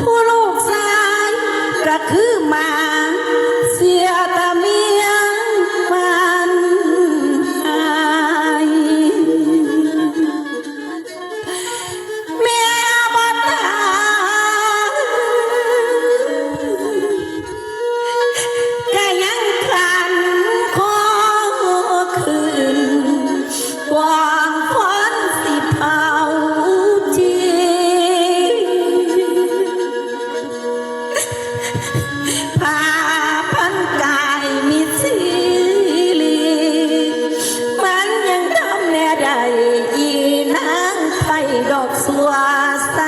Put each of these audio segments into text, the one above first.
ผู้โลกสายกระคือมา ผ้าพันกายมีสีลีมันยังทำแน่ใดอีนางไปดอกสัวสา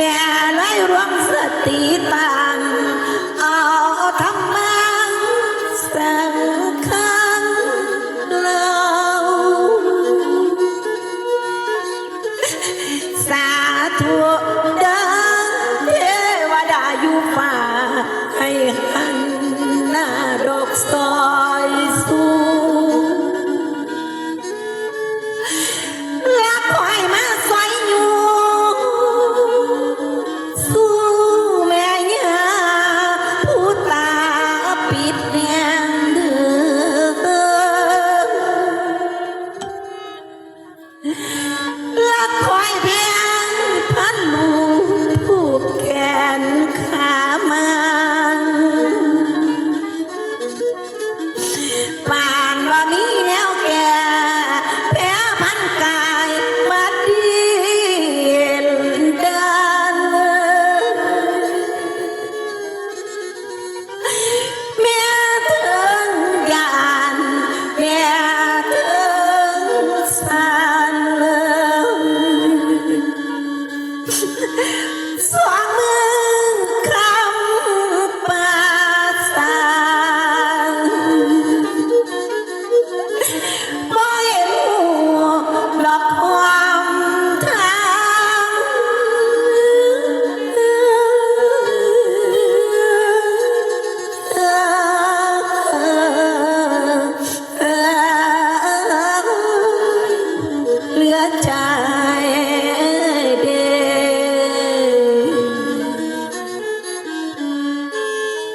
แม่ไล่รวมสติตา